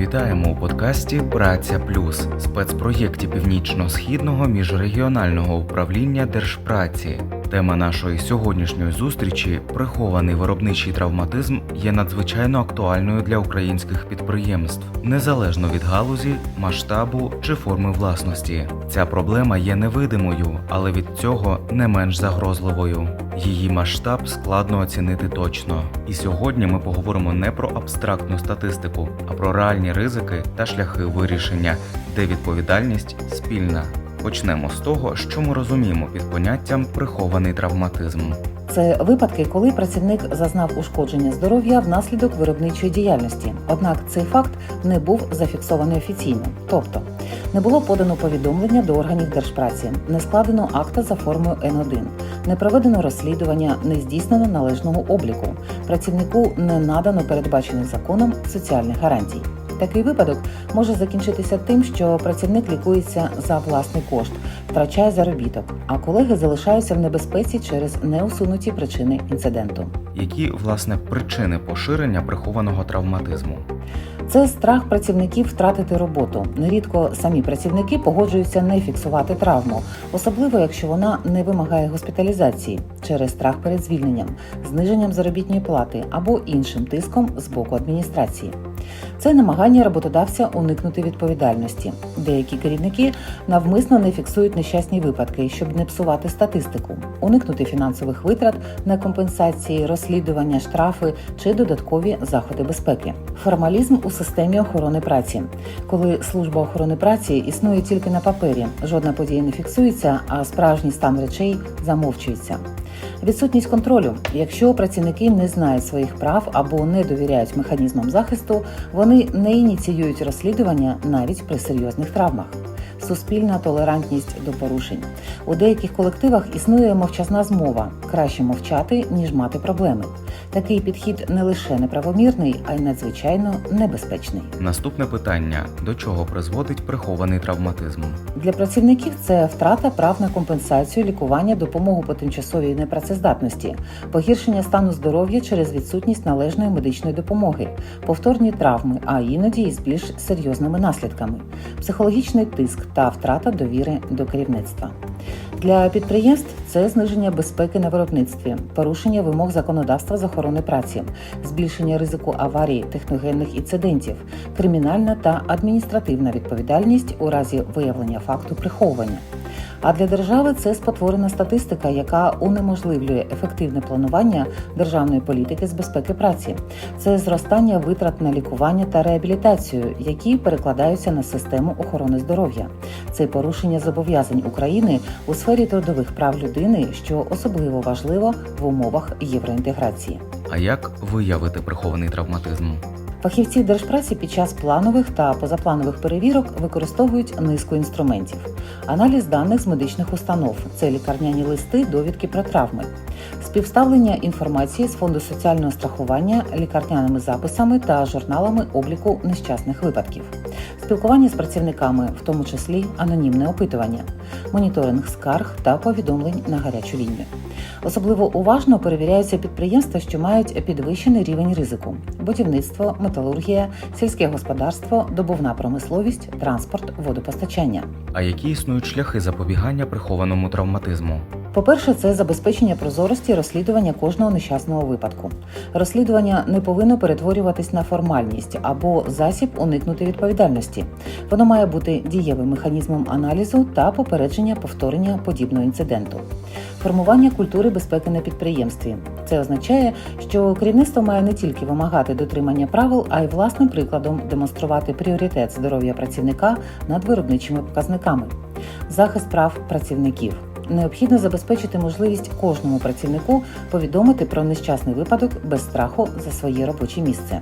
Вітаємо у подкасті Праця Плюс спецпроєкті Північно-східного міжрегіонального управління Держпраці. Тема нашої сьогоднішньої зустрічі прихований виробничий травматизм є надзвичайно актуальною для українських підприємств, незалежно від галузі, масштабу чи форми власності. Ця проблема є невидимою, але від цього не менш загрозливою. Її масштаб складно оцінити точно. І сьогодні ми поговоримо не про абстрактну статистику, а про реальні ризики та шляхи вирішення, де відповідальність спільна. Почнемо з того, що ми розуміємо під поняттям прихований травматизм. Це випадки, коли працівник зазнав ушкодження здоров'я внаслідок виробничої діяльності. Однак цей факт не був зафіксований офіційно, тобто не було подано повідомлення до органів держпраці, не складено акта за формою Н1, не проведено розслідування, не здійснено належного обліку. Працівнику не надано передбачених законом соціальних гарантій. Такий випадок може закінчитися тим, що працівник лікується за власний кошт, втрачає заробіток, а колеги залишаються в небезпеці через неусунуті причини інциденту. Які власне причини поширення прихованого травматизму? Це страх працівників втратити роботу. Нерідко самі працівники погоджуються не фіксувати травму, особливо якщо вона не вимагає госпіталізації через страх перед звільненням, зниженням заробітної плати або іншим тиском з боку адміністрації. Це намагання роботодавця уникнути відповідальності. Деякі керівники навмисно не фіксують нещасні випадки, щоб не псувати статистику, уникнути фінансових витрат на компенсації, розслідування, штрафи чи додаткові заходи безпеки. Формалізм у системі охорони праці, коли служба охорони праці існує тільки на папері, жодна подія не фіксується, а справжній стан речей замовчується. Відсутність контролю. Якщо працівники не знають своїх прав або не довіряють механізмам захисту, вони не ініціюють розслідування навіть при серйозних травмах. Суспільна толерантність до порушень у деяких колективах існує мовчазна змова краще мовчати ніж мати проблеми. Такий підхід не лише неправомірний, а й надзвичайно небезпечний. Наступне питання: до чого призводить прихований травматизм? Для працівників це втрата прав на компенсацію, лікування, допомогу по тимчасовій непрацездатності, погіршення стану здоров'я через відсутність належної медичної допомоги, повторні травми, а іноді із більш серйозними наслідками, психологічний тиск та втрата довіри до керівництва. Для підприємств це зниження безпеки на виробництві, порушення вимог законодавства з охорони праці, збільшення ризику аварії, техногенних інцидентів, кримінальна та адміністративна відповідальність у разі виявлення факту приховування. А для держави це спотворена статистика, яка унеможливлює ефективне планування державної політики з безпеки праці. Це зростання витрат на лікування та реабілітацію, які перекладаються на систему охорони здоров'я. Це порушення зобов'язань України у сфері трудових прав людини, що особливо важливо в умовах євроінтеграції. А як виявити прихований травматизм? Фахівці держпраці під час планових та позапланових перевірок використовують низку інструментів: аналіз даних з медичних установ, це лікарняні листи, довідки про травми, співставлення інформації з фонду соціального страхування лікарняними записами та журналами обліку нещасних випадків, спілкування з працівниками, в тому числі анонімне опитування, моніторинг скарг та повідомлень на гарячу лінію. Особливо уважно перевіряються підприємства, що мають підвищений рівень ризику: будівництво, металургія, сільське господарство, добувна промисловість, транспорт, водопостачання. А які існують шляхи запобігання прихованому травматизму? По-перше, це забезпечення прозорості розслідування кожного нещасного випадку. Розслідування не повинно перетворюватись на формальність або засіб уникнути відповідальності. Воно має бути дієвим механізмом аналізу та попередження повторення подібного інциденту. Формування культури безпеки на підприємстві. Це означає, що керівництво має не тільки вимагати дотримання правил, а й власним прикладом демонструвати пріоритет здоров'я працівника над виробничими показниками. Захист прав працівників. Необхідно забезпечити можливість кожному працівнику повідомити про нещасний випадок без страху за своє робоче місце.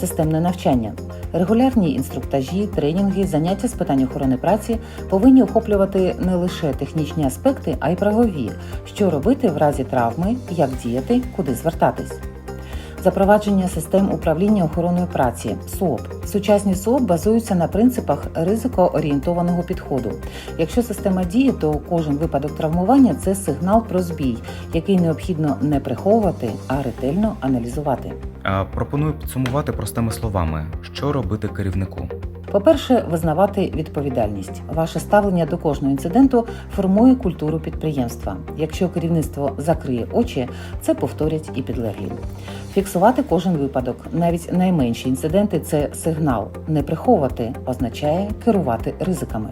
Системне навчання. Регулярні інструктажі, тренінги, заняття з питань охорони праці повинні охоплювати не лише технічні аспекти, а й правові, що робити в разі травми, як діяти, куди звертатись. Запровадження систем управління охороною праці СОП. Сучасні СОП базуються на принципах ризикоорієнтованого підходу. Якщо система діє, то кожен випадок травмування це сигнал про збій, який необхідно не приховувати, а ретельно аналізувати. Пропоную підсумувати простими словами, що робити керівнику. По-перше, визнавати відповідальність. Ваше ставлення до кожного інциденту формує культуру підприємства. Якщо керівництво закриє очі, це повторять і підлеглі. Фіксувати кожен випадок, навіть найменші інциденти це сигнал. Не приховувати означає керувати ризиками.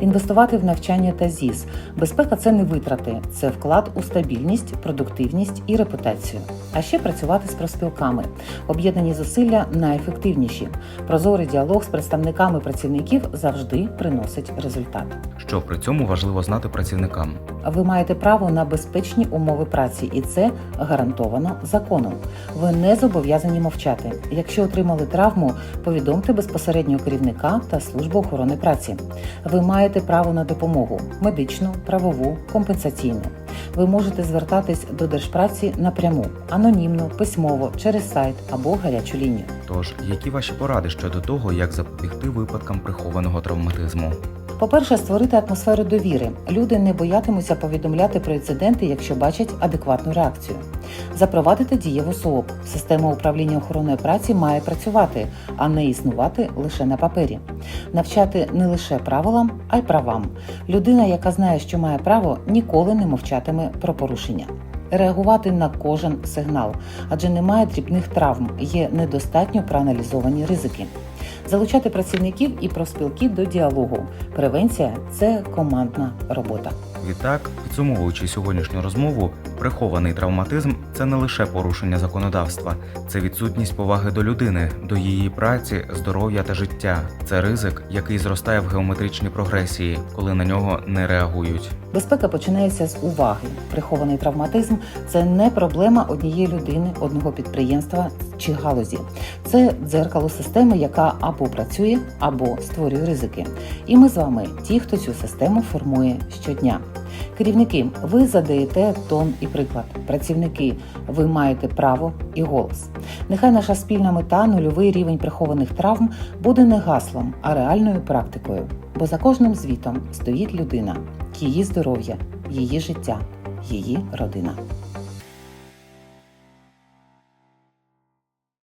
Інвестувати в навчання та ЗІС. Безпека це не витрати, це вклад у стабільність, продуктивність і репутацію. А ще працювати з профспілками. Об'єднані зусилля найефективніші. Прозорий діалог з представниками працівників завжди приносить результат. Що при цьому важливо знати працівникам. Ви маєте право на безпечні умови праці, і це гарантовано законом. Ви не зобов'язані мовчати. Якщо отримали травму, повідомте безпосередньо керівника та службу охорони праці. Ви маєте право на допомогу медичну, правову, компенсаційну. Ви можете звертатись до держпраці напряму, анонімно, письмово, через сайт або гарячу лінію. Тож, які ваші поради щодо того, як запобігти випадкам прихованого травматизму? По-перше, створити атмосферу довіри. Люди не боятимуться повідомляти про інциденти, якщо бачать адекватну реакцію. Запровадити дієву СООП. Система управління охороною праці має працювати, а не існувати лише на папері. Навчати не лише правилам, а й правам. Людина, яка знає, що має право, ніколи не мовчатиме про порушення. Реагувати на кожен сигнал, адже немає дрібних травм, є недостатньо проаналізовані ризики. Залучати працівників і профспілки до діалогу. Превенція це командна робота. Відтак, підсумовуючи сьогоднішню розмову, прихований травматизм це не лише порушення законодавства, це відсутність поваги до людини, до її праці, здоров'я та життя. Це ризик, який зростає в геометричній прогресії, коли на нього не реагують. Безпека починається з уваги. Прихований травматизм це не проблема однієї людини, одного підприємства чи галузі. Це дзеркало системи, яка або працює, або створює ризики. І ми з вами ті, хто цю систему формує щодня. Керівники, ви задаєте тон і приклад. Працівники, ви маєте право і голос. Нехай наша спільна мета, нульовий рівень прихованих травм, буде не гаслом, а реальною практикою. Бо за кожним звітом стоїть людина, її здоров'я, її життя, її родина.